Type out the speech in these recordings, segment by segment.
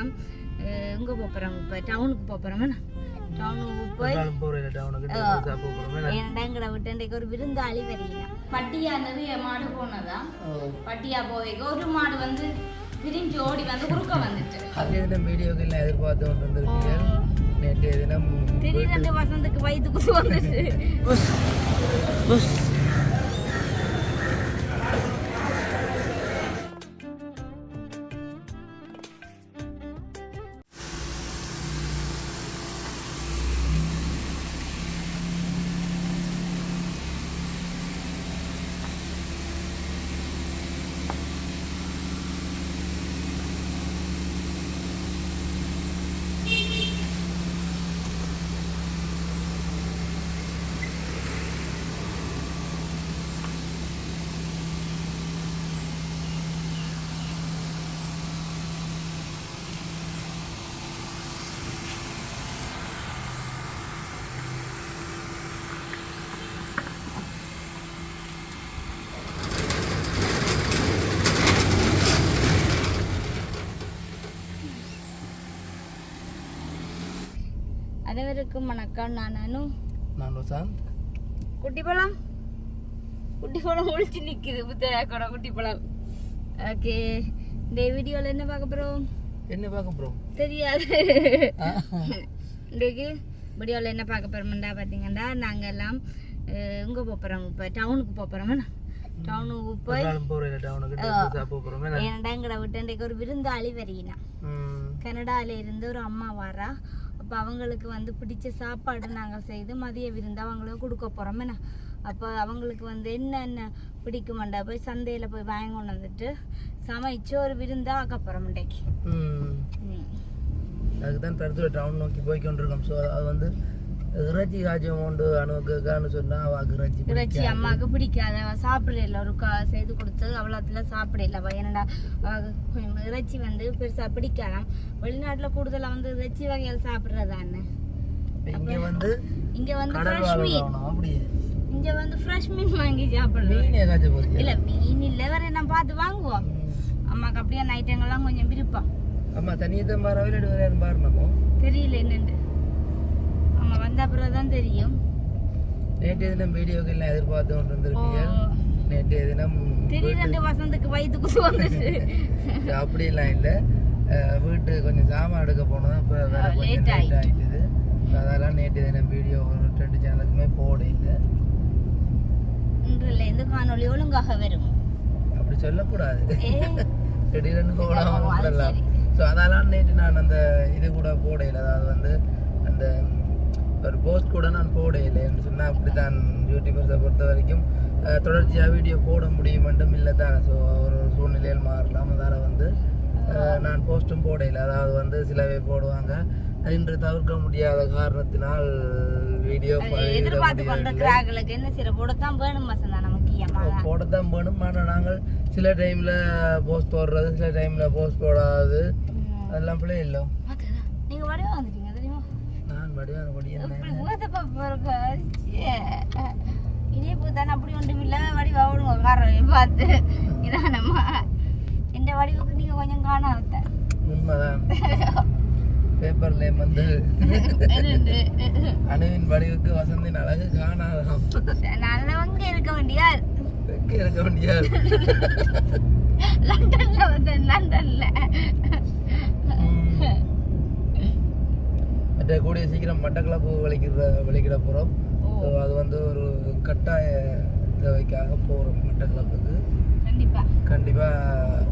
எல்லாம் எங்கே போகிறோம் இப்போ டவுனுக்கு போகிறோம் டவுனுக்கு போய் எங்கட விட்டு ஒரு விருந்தாளி வரையில. பட்டியா நிறைய மாடு போனதா? பட்டியா போய் ஒரு மாடு வந்து பிரிஞ்சு ஓடி வந்து குறுக்க வந்துட்டு அதே தினம் வீடியோக்கு எல்லாம் எதிர்பார்த்து கொண்டு வந்திருக்கீங்க? நேற்றைய தினம் திடீர்னு வசந்துக்கு வயிற்று குசு வந்துட்டு அனைவருக்கும் வணக்கம். நான் அனு. நான் வசந்த். குட்டி பழம்? குட்டி பழம் ஒழிச்சு நிக்குது. புத்தகோட குட்டி பழம். ஓகே. இந்த வீடியோல என்ன பார்க்க போறோம்? என்ன பார்க்க ப்ரோ தெரியாது. இன்றைக்கு வீடியோவில் என்ன பார்க்க போகிறோம்டா பார்த்தீங்கன்னா நாங்கள் எல்லாம் எங்கே போகிறோம் இப்போ டவுனுக்கு போகிறோம் டவுனுக்கு போய் ஏன்டா எங்கட விட்டு இன்றைக்கு ஒரு விருந்தாளி வரையினா கனடால இருந்து ஒரு அம்மா வரா. அப்போ அவங்களுக்கு வந்து பிடிச்ச சாப்பாடு நாங்கள் செய்து மதிய விருந்து அவங்களுக்கு கொடுக்க போகிறோம் என்ன? அப்போ அவங்களுக்கு வந்து என்னென்ன பிடிக்குமாண்டா போய் சந்தையில் போய் வாங்கி கொண்டு வந்துட்டு சமைச்சு ஒரு விருந்தா ஆக்க போகிறோம் இன்றைக்கு. அதுக்கு தான் பெருத்துல டவுன் நோக்கி போய் கொண்டிருக்கோம் ஸோ அது வந்து இறைச்சி காய்ச்சம் உண்டு அணுவுக்குன்னு சொன்னா அவக்கு இறைச்சி இறைச்சி. அம்மாவுக்கு பிடிக்காத. அவ சாப்பிடல ஒரு கா செய்து கொடுத்து அவ்வளோத்துல சாப்பிடல அவ என்னடா இறைச்சி வந்து பெருசா பிடிக்காதாம். வெளிநாட்டுல கூடுதலா வந்து இறைச்சி வகைகள் சாப்பிடுறதான்னு இங்க வந்து இங்க வந்து வாங்கணும் அப்படியே. இங்க வந்து ஃப்ரெஷ் மீன் வாங்கி சாப்பிடுறோம் இல்ல மீன் இல்ல. வேற நான் பார்த்து வாங்குவோம். அம்மாக்கு அப்படியே ஐட்டங்கள்லாம் கொஞ்சம் விருப்பம். அம்மா தனியை தான் பாரு விளையாடு வரையாரு பாரு நம்ம தெரியல என்னன்னு. வந்த அப்புறம் தான் தெரியும். நேற்றைய தினம் வீடியோக்கு எல்லாம் எதிர்பார்த்து கொண்டு வந்திருக்கீங்க நேற்றைய தினம் திடீர்னு வசந்துக்கு வயிற்று குசு வந்துட்டு அப்படிலாம் இல்லை. வீட்டு கொஞ்சம் சாமான் எடுக்க போனோம். இப்போ வேற கொஞ்சம் லேட் ஆயிட்டுது. அதெல்லாம் நேற்று தினம் வீடியோ ஒரு ரெண்டு சேனலுக்குமே போட இல்லை. இன்றுல இருந்து காணொளி ஒழுங்காக வரும்? அப்படி சொல்லக்கூடாது. திடீர்னு போடாம அது விடலாம். ஸோ அதெல்லாம் நேற்று நான் அந்த இது கூட போடையில அதாவது வந்து அந்த ஒரு போஸ்ட் கூட நான் போடையில என்று சொன்னால் அப்படி தான் யூடியூபர்ஸை பொறுத்த வரைக்கும் அஹ், தொடர்ச்சியா வீடியோ போட முடியும் மட்டும் இல்லை தானே ஸோ ஒரு சூழ்நிலையில் மாறலாம் அதால் வந்து நான் போஸ்ட்டும் போடையில அதாவது வந்து சில பேர் போடுவாங்க இன்று தவிர்க்க முடியாத காரணத்தினால் வீடியோ எதிர்பார்த்து கொண்டிருக்கிறார்களுக்கு என்ன சில போடத்தான் வேணும் போடத்தான் வேணும் ஆனால் நாங்கள் சில டைமில் போஸ்ட் போடுறது சில டைமில் போஸ்ட் போடாது அதெல்லாம் பிள்ளை இல்லை நீங்க வடிவா வந்துட்டீங்க தெரியுமா நான் வடிவான கொடி அப்படி ஒன்றும் இல்ல. வடிவா விடுங்க காரணம் பார்த்து. இதானம்மா இந்த வடிவுக்கு நீங்க கொஞ்சம் காணாத உண்மைதான். பேப்பர்ல வந்து அணுவின் வடிவுக்கு வசந்தின் அழகு காணாதாம் நல்லவங்க இருக்க வேண்டியார் இருக்க முடியாது லண்டன்ல வந்து லண்டன்ல. மற்ற கூடிய சீக்கிரம் மட்டக்களப்பு வலிக்கிற வலிக்கிட போகிறோம் ஸோ அது வந்து ஒரு கட்டாய தேவைக்காக போகிறோம் மட்டக்களப்புக்கு கண்டிப்பா. கண்டிப்பாக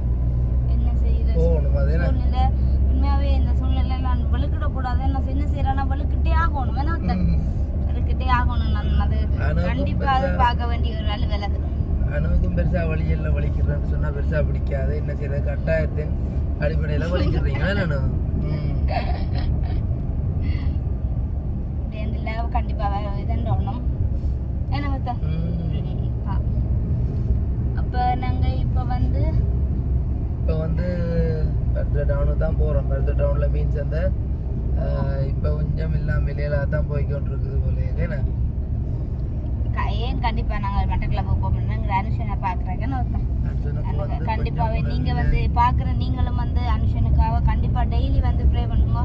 என்ன செய்யுது போகணும். அது என்ன? சூழ்நிலை. உண்மையாவே இந்த சூழ்நிலை நான் வலுக்கிடக்கூடாது நான் என்ன செய்யறேன்னா வலுக்கிட்டே ஆகணும். ம். வலுக்கிட்டே ஆகணும். நான் அது ஆனா கண்டிப்பா அது பார்க்க வேண்டிய ஒரு வேலை வேலை. அணுவுக்கும் பெருசா வழியில் வலிக்கிறேன்னு சொன்னா பெருசா பிடிக்காது. என்ன செய்யறது? கட்டாயத்தின் அடிப்படையில வலிக்கிறீங்க நானு ரெண்டுல கண்டிப்பா வேற இதண்டோணும் பார்த்தா அப்ப நாங்க இப்ப வந்து இப்போ வந்து பருத்த டவுனுக்கு தான் போறோம். பருத்த டவுன்ல மீன் சந்தை ஆஹ் இப்போ கொஞ்சம் இல்லாம வெளியில தான் போல ஏன் கண்டிப்பா நாங்க மட்டக்கிழமை போகணும்னா அனுஷனை அர்த்தம்? அர்ஜுனுக்கு எனக்கு வந்து பாக்குற நீங்களும் வந்து அனுஷனுக்காக கண்டிப்பா டெய்லி வந்து ப்ரே பண்ணுங்க.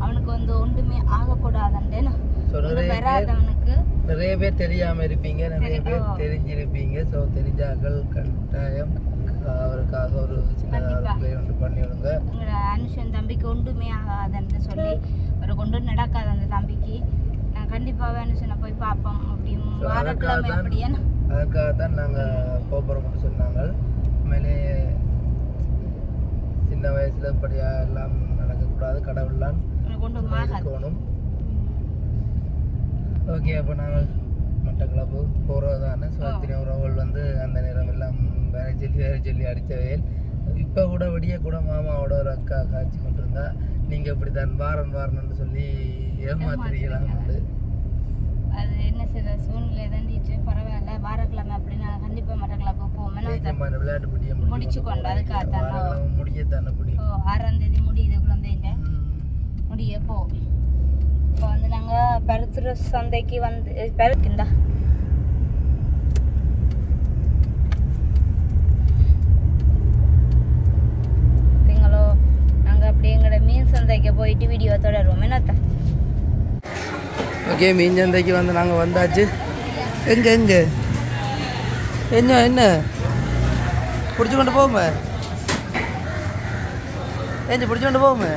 அவனுக்கு வந்து ஒன்றுமே ஆகக்கூடாதுன்னு வராதவனுக்கு. நிறைய பேர் தெரியாம இருப்பீங்க நிறைய பேர். தெரிஞ்சிருப்பீங்க. ஸோ தெரிஞ்சாக்கள் கட்டாயம் அவருக்காக ஒரு சின்னதாக. ப்ளே ஒன்று பண்ணி விடுங்க அனுஷன் தம்பிக்கு ஒன்றுமே ஆகாதுன்னு சொல்லி ஒரு கொண்டு நடக்காது அந்த தம்பிக்கு. நான் கண்டிப்பாவே அனுஷனை போய் பார்ப்போம். அப்படியும் So, வாரக்கிழமை அப்படியே அதுக்காக தான் நாங்கள் போகிறோம்னு சொன்னாங்க உண்மையிலே சின்ன வயசுல இப்படியா எல்லாம் நடக்கக்கூடாது கடவுள்லாம் இருக்கணும் ஓகே அப்போ நாங்கள் மட்டக்களப்பு போகிறது தானே ஸோ ஆ. அத்தனை உறவுகள் வந்து அந்த நேரம் எல்லாம் வேற சொல்லி வேற சொல்லி அடித்த வயல் இப்போ கூட விடிய கூட மாமாவோட ஒரு அக்கா காய்ச்சி கொண்டிருந்தா நீங்கள் இப்படி தான் வாரன் வாரன்னு சொல்லி ஏமாத்துறீங்களாம் வந்து அது என்ன செய்ய சூழ்நிலை தண்டிட்டு பரவாயில்ல. வாரக்கிழமை அப்படின்னு நான் கண்டிப்பா மட்டக்கிழமை போவோம். விளையாட்டு பிடிய முடிச்சு கொண்டு பிடி ஓ ஆறாம் தேதி முடியுது குழந்தைங்க. முடிய போ. இப்போ வந்து நாங்கள் பெருத்துற சந்தைக்கு வந்து பெருக்குந்தா நீங்களோ நாங்கள் அப்படி எங்களோட மீன் சந்தைக்கு போயிட்டு வீடியோ தொடருவோம். என்னத்த? ஓகே மீன் சந்தைக்கு வந்து நாங்கள் வந்தாச்சு. எங்கே எங்கே? என்ன என்ன? பிடிச்சி கொண்டு போகுமே ஏஞ்சி பிடிச்சி கொண்டு போகுமே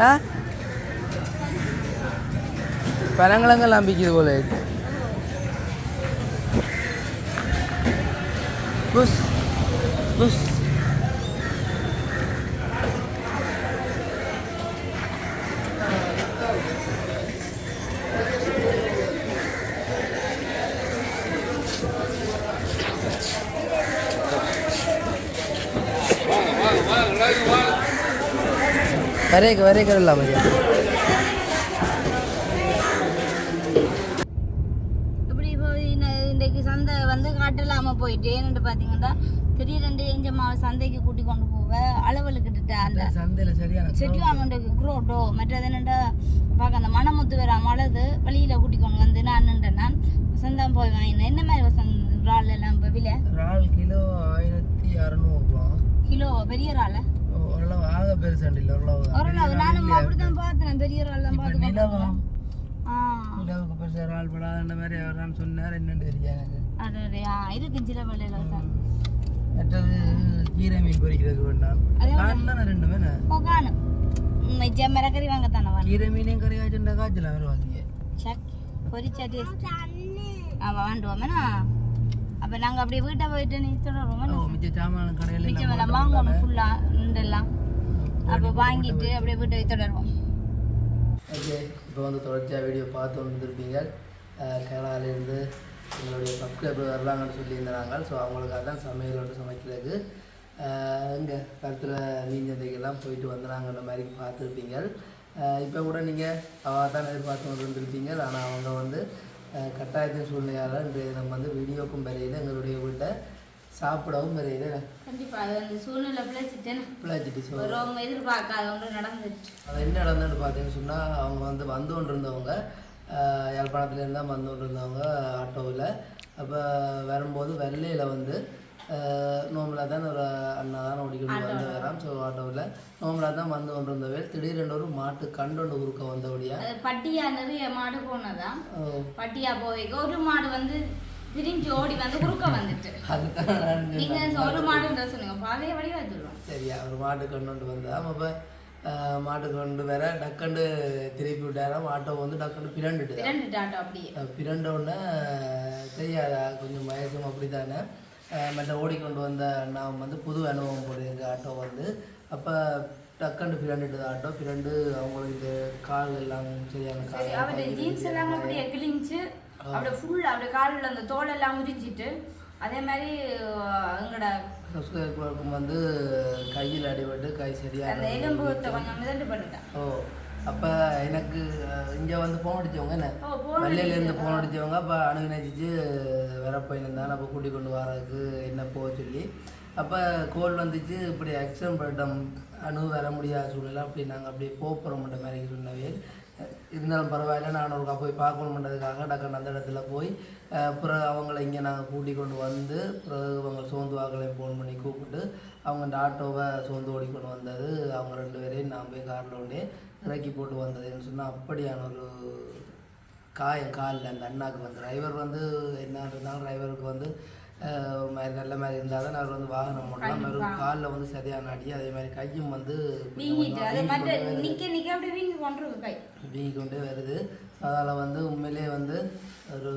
ஆ? பழங்களங்கெல்லாம் பிக்குது போல புஷ் புஷ் வரைக்க வரைக்க இல்லை மதியம் இப்படி போய் ந- இன்றைக்கு சந்தை வந்து காட்டலாம போயிட்டு ஏன்னு பாத்தீங்கன்னா திடீரெண்டு எஞ்ச மாவை சந்தைக்கு கூட்டி கொண்டு போவ அளவலுக்கிட்ட அந்த சந்தையில் சரியான செடிவாங்க குரோட்டோ மற்றது என்னண்டா பார்க்க அந்த மணமுத்து வேற மலது வெளியில கூட்டி கொண்டு வந்து நான் நின்றேன். நான் வசந்தம் போய் வாங்கினேன். என்ன மாதிரி வசந்த் இறால் எல்லாம் இப்போ விலை? இறால் கிலோ ஆயிரத்தி அறநூறுபா கிலோ பெரிய இறால்? ஓரளவு ஆக பெருசாண்டு இல்லை ஓரளவு. ஓரளவு. நானும் அப்படிதான் பார்த்தேன் பெரிய இறால் தான் பார்த்து நிலவரம். ஆ. நிலவுக்கு பெருசா இறால் படாத மாதிரி அவர் சொன்னார். என்னன்னு தெரியாது எனக்கு அது ஆ இருக்கு சில வெள்ளையில வசந்த் மற்றது கீரை மீன் பொரிக்கிறதுக்கு வேண்டாம் அதே காணும் தானே ரெண்டு மீன்? காணும் மெஜ்ஜா மிரக்கறி வாங்க தானே கீரை மீனையும் கறி காய்ச்சல்? காய்ச்சலாம் வருவாங்க சக் பொரிச்சா டேஸ்ட் ஆமாம் வேண்டுவோமேனா அப்போ நாங்கள் அப்படியே வீட்டை போயிட்டு நீ மிச்ச சாமான கடையில் மிச்சம் எல்லாம் வாங்கணும் ஃபுல்லாக உண்டெல்லாம். அப்போ வாங்கிட்டு அப்படியே வீட்டை போய் தொடருவோம் ஓகே இப்போ வந்து தொடர்ச்சியாக வீடியோ பார்த்து வந்துருப்பீங்க. எங்களுடைய சப்ஸ்கிரைபர் வரலாங்கன்னு சொல்லியிருந்தாங்க ஸோ அவங்களுக்காக தான் சமையல் வந்து சமைக்கிறதுக்கு இங்கே கருத்தில் மீன் சந்தைக்கெல்லாம் போயிட்டு வந்தாங்கன்ற மாதிரி பார்த்துருப்பீங்க. இப்போ கூட நீங்கள் அவள் தான் எதிர்பார்த்து வந்திருப்பீங்க ஆனால் அவங்க வந்து கட்டாயத்தின் சூழ்நிலையால் இன்றைய நம்ம வந்து வீடியோக்கும் வரையில எங்களுடைய வீட்டை சாப்பிடவும் வரையில கண்டிப்பாக அது அந்த சூழ்நிலை பிழைச்சிட்டேன்னு பிள்ளைச்சிட்டு ஸோ ஒரு அவங்க எதிர்பார்க்காத ஒன்று நடந்துச்சு அது என்ன நடந்ததுன்னு பார்த்தீங்கன்னு சொன்னால் அவங்க வந்து வந்து கொண்டு இருந்தவங்க ஆஹ் யாழ்ப்பாணத்துலேருந்து தான் வந்து கொண்டு இருந்தவங்க ஆட்டோவில். அப்போ வரும்போது வெள்ளையில் வந்து நோம்பலாக தான் ஒரு அண்ணா தான் ஓடிக்கொண்டு வந்து வரான். ஸோ ஆட்டோவில் நோம்பலாக தான் வந்து கொண்டு இருந்தவே திடீரென்று ஒரு மாட்டு கண்டொண்டு உருக்க வந்தபடியா பட்டியா நிறைய மாடு போனதான் பட்டியா போய் ஒரு மாடு வந்து திரிஞ்சு ஓடி வந்து குறுக்க வந்துட்டு. அதுதான் நான் நீங்க ஒரு மாடுன்ற சொன்னீங்க பாதைய வடிவா சொல்லுவோம் சரியா ஒரு மாட்டு கொண்டு வந்தா அப்போ மாட்டு கொண்டு வர டக்குண்டு திருப்பி விட்டாராம் ஆட்டோ வந்து டக்குண்டு பிறண்டுட்டு? இரண்டு டாட்டா அப்படியே பிறண்ட உடனே தெரியாதா? கொஞ்சம் வயசும் அப்படி தானே மற்ற ஓடிக்கொண்டு வந்த நான் வந்து புது அனுபவம் போடுது எங்கள் ஆட்டோ வந்து. அப்போ டக்குண்டு பிறண்டுட்டு ஆட்டோ. பிறண்டு அவங்களுக்கு இந்த கால் எல்லாம் சரியான சரி கால் அவருடைய ஜீன்ஸ் எல்லாம் அப்படியே கிழிஞ்சு அப்படியே ஃபுல் அப்படியே காலில் அந்த தோல் எல்லாம் உரிஞ்சிட்டு அதே மாதிரி அஹ், எங்களோட சப்ஸ்கிரைபருக்கும் வந்து கையில் அடிபட்டு கை பண்ணிட்டேன் ஓ அப்போ எனக்கு இங்கே வந்து ஃபோன் அடித்தவங்க என்ன? வெள்ளையிலேருந்து ஃபோன் அடித்தவங்க அப்போ அணு நினைச்சிச்சு வர போயிருந்தான் அப்போ கூட்டி கொண்டு வரதுக்கு என்ன போக சொல்லி அப்போ கோல் வந்துச்சு இப்படி ஆக்சிடென்ட் பண்ணிட்டோம் அணு வர முடியாத சூழ்நிலை அப்படி நாங்கள் அப்படியே போக போகிறோம்ன்ற மாதிரி சொன்னவே இருந்தாலும் பரவாயில்ல. நான் ஒருக்கா போய் பார்க்கணுன்றதுக்காக டக்குன்னு அந்த இடத்துல போய் அஹ், பிறகு அவங்கள இங்கே நாங்கள் கூட்டி கொண்டு வந்து பிறகு அவங்க சோந்து வாக்களையும் ஃபோன் பண்ணி கூப்பிட்டு அவங்க அந்த ஆட்டோவை சோந்து ஓடி கொண்டு வந்தது. அவங்க ரெண்டு பேரையும் நான் போய் காரில் கொண்டே இறக்கி போட்டு வந்ததுன்னு சொன்னால் அப்படியான ஒரு காயம் காலில் அந்த அண்ணாவுக்கு வந்து. டிரைவர் வந்து என்ன இருந்தாலும் டிரைவருக்கு வந்து மாதிரி நல்ல மாதிரி இருந்தால் தான் அவர் வந்து வாகனம் ஓடலாம் ஒரு காலில் வந்து சரியான அடி அதே மாதிரி கையும் வந்து வீங்கிட்டு அது மற்ற நிக்க நிக்க அப்படியே வீங்கி கொண்டே வருது. அதால் வந்து உண்மையிலே வந்து ஒரு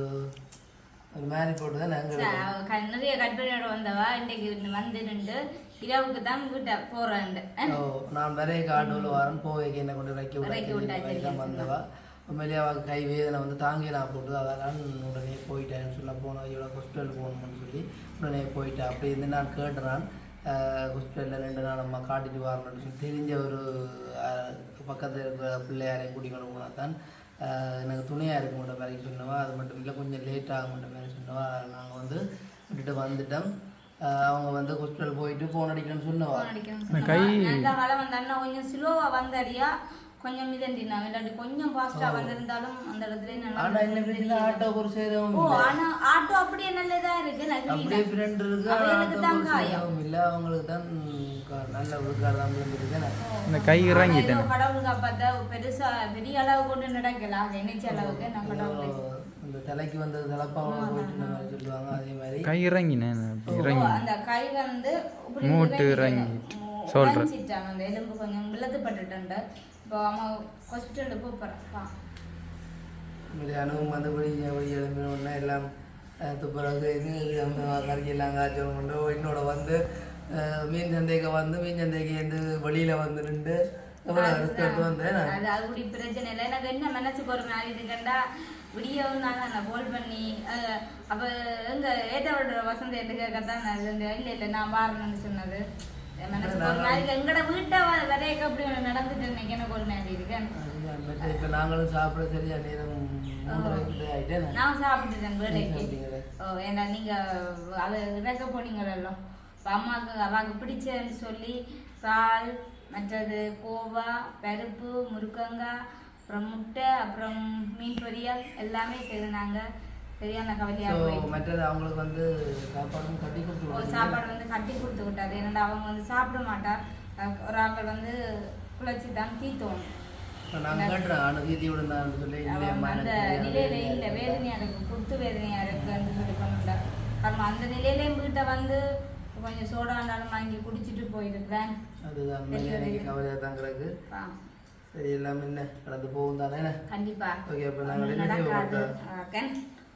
ஒரு மாதிரி போட்டு தான் நாங்கள் நிறைய கற்பனையோட வந்தவா இன்னைக்கு வந்து நின்று இரவுக்கு தான் வீட்டை போறேன் ஓ, நான் வரைய காட்டுல வரேன். போவைக்கு என்ன கொண்டு இறக்கி விட்டா தான் வந்தவா. உண்மையிலேயே அவள் கை வேதனை வந்து தாங்கி நான் போட்டு அதெல்லாம் உடனே போயிட்டேன்னு சொல்ல போனோம் இவ்வளோ ஹாஸ்பிட்டல் போகணும்னு சொல்லி உடனே போயிட்டேன். அப்படி இருந்து நான் கேட்டுறான் ஹாஸ்பிட்டலில் ரெண்டு நாள் அம்மா காட்டிட்டு வரணும்னு சொல்லி தெரிஞ்ச ஒரு பக்கத்துல இருக்கிற பிள்ளையாரையும் கூட்டிக் கொண்டு போனால் தான் எனக்கு துணையாக இருக்க மாட்ட மாதிரி சொன்னவா. அது மட்டும் இல்லை கொஞ்சம் லேட் ஆக மாட்ட மாதிரி சொன்னவா. நாங்கள் வந்து விட்டுட்டு வந்துட்டோம். அவங்க வந்து ஹாஸ்பிட்டல் போயிட்டு ஃபோன் அடிக்கணும்னு சொன்னவா. அண்ணா கொஞ்சம் ஸ்லோவா வந்தடியா? கொஞ்சம் மிதண்டினா இல்லாட்டி கொஞ்சம் ஃபாஸ்டா வந்திருந்தாலும் அந்த இடத்துல நல்லா ஆனா என்ன பிரச்சனை ஆட்டோ ஒரு சேதமும் ஓ ஆனா ஆட்டோ அப்படியே நல்லதா இருக்கு நான் அப்படியே பிரண்ட் இருக்கு அவங்களுக்கு தான் சேதமும் இல்ல. அவங்களுக்கு தான் நல்ல விழுக்காடு தான் விழுந்துருக்கு இந்த கை இறங்கிட்டேன். கடவுள் காப்பாத்த பெருசா பெரிய அளவு கொண்டு நடக்கல. நினைச்ச அளவுக்கு நான் கடவுளை தலைக்கு வந்தது போயிட்டு மாதிரி சொல்லுவாங்க அதே மாதிரி. கை இறங்கினேன் இறங்கி. அந்த கை வந்து மூட்டு இறங்கிட்டு, சொல்றேன். அந்த எலும்பு கொஞ்சம் விளத்துப்பட்டுட்டு இப்போ அவன் ஹாஸ்பிட்டலுக்கு போகிறான் இந்த அனுபவம் வந்து வெளியே வெளியே எழுப்பினோடனே எல்லாம் அஹ், துப்புரவு கறிக்கு எல்லாம் காய்ச்சல் கொண்டு என்னோட வந்து மீன் சந்தைக்கு வந்து மீன் சந்தைக்கு வந்து வெளியில வந்து நின்று அது பிரச்சனை இல்லை. எனக்கு என்ன மனசுக்கு ஒரு மாதிரி இருக்குண்டா விடியவும் நான் நான் கால் பண்ணி அப்ப எங்க ஏற்றவோட வசந்த எடுக்க நான் இல்லை இல்லை நான் வாரணும்னு சொன்னது. எங்கட வீட்டை வ- வரையக்க அப்படி ஒண்ணு நடந்துட்டு இன்னைக்கு எனக்கு ஒரு மாதிரி இப்போ நாங்களும் சாப்பிட சரியா நேரம் நான். சாப்பிட்டுட்டேன் வேலைக்கு. ஓ ஏன்னா நீங்க அது இறக்க போனீங்களோ இப்போ அம்மாவுக்கு அவாவுக்கு பிடிச்சதுன்னு சொல்லி பால் மற்றது கோவா பருப்பு முருக்கங்காய் அப்புறம் முட்டை அப்புறம் மீன் பொரியல் எல்லாமே செய்தாங்க சரியான கவலையா மற்றது அவங்களுக்கு வந்து சாப்பாடும் கட்டி கொடுத்து சாப்பாடு வந்து கட்டி கொடுத்து விட்டாது ஏன்னா அவங்க வந்து சாப்பிட மாட்டா அஹ் ஒரு ஆக்கள் வந்து குழச்சி தான் இல்லையம்மா அந்த நிலையில. இல்ல. வேதனையா இருக்கு குத்து வேதனையா இருக்குன்னு சொல்லி பண்ணல காரணம் அந்த நிலையிலேயும் வீட்டை வந்து கொஞ்சம் சோடா இருந்தாலும் வாங்கி குடிச்சிட்டு போயிருக்கிறேன். அதுதான் கவலையாக தான் கிடக்கு. சரி எல்லாம் என்ன? கடந்து போகும் தானே? என்ன கண்டிப்பா. ஓகே அப்போ நாங்கள்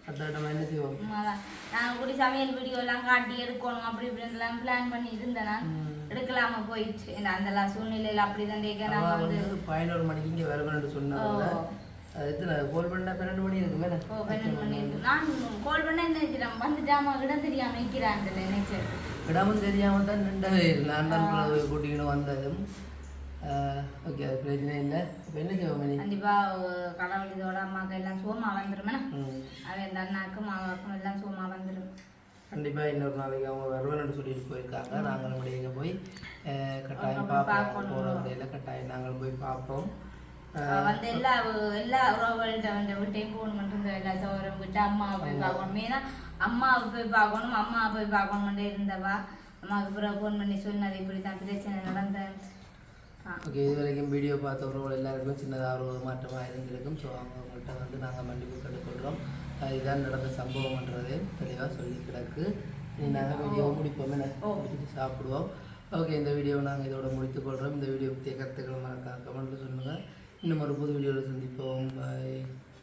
அடுத்த என்ன செய்வோம். நான் கூடி சமையல் வீடியோ எல்லாம் காட்டி எடுக்கணும் அப்படி இப்படின்னு எல்லாம் பிளான் பண்ணி இருந்தேன் நான். எடுக்கலாம போயிடுச்சு அந்த சூழ்நிலையில அப்படிதான் கேட்க நான் வந்து பதினோரு மணிக்கு இங்கே வரணும்னு சொன்னாங்க கோல் பண்ணா பன்னெண்டு மணி இருக்குமே என்ன? ஓ, பன்னெண்டு மணி இருக்கு. நான் கால் பண்ண நினைக்கிறேன் வந்துட்டாமா இடம் தெரியாம நிக்கிறான் நினைச்சேன் இடமும் தெரியாமல் தான் நின்றவே இல்லை. நான் தான் பிறகு கூட்டிக்கிட்டு வந்ததும் ஓகே அது பிரச்சனை இல்லை. இப்போ என்ன செய்வோம் மணி? கண்டிப்பா அஹ், கடவுள் இதோட அம்மாக்கு எல்லாம் சோமா வந்துருமே அவன் இந்த அண்ணாக்கும் அவாக்கும் எல்லாம் சோமா வந்துரும் கண்டிப்பாக இன்னொரு நாளைக்கு அவங்க வருவேன்னு சொல்லிட்டு போயிருக்காங்க. நாங்களும் முடிய போய் கட்டாயம் பார்ப்போம். போகிற வழியில் கட்டாயம் நாங்கள் போய் பார்ப்போம். வந்து எல்லா எல்லா உறவுகள்கிட்ட வந்து விட்டையும் இருந்த எல்லா சோரம் விட்டு அம்மாவை போய் பார்க்கணும். மெயினா அம்மாவை போய் பார்க்கணும் அம்மாவை போய் பார்க்கணும்னு இருந்தவா? அம்மாவுக்கு பிறகு ஃபோன் பண்ணி சொன்னது இப்படி தான் பிரச்சனை நடந்த ஓகே இது வரைக்கும் வீடியோ பார்த்த உறவுகள் எல்லாருக்குமே சின்னதாக ஒரு மாற்றமாக இருந்திருக்கும். ஸோ அவங்கள்ட்ட வந்து நாங்கள் மன்னிப்பு கண்டுக்கொள்கிறோம் இதான் நடந்த சம்பவம்ன்றதே தெளிவாக சொல்லி கிடக்கு. இனி நாங்கள் வீடியோ முடிப்போம். முடிச்சுட்டு சாப்பிடுவோம். ஓகே இந்த வீடியோவை நாங்கள் இதோட முடித்துக்கொள்கிறோம் இந்த வீடியோ பற்றிய கருத்துக்களை மறக்காம கமெண்ட்டில் சொல்லுங்கள் இன்னும் ஒரு புது வீடியோவில் சந்திப்போம். பாய்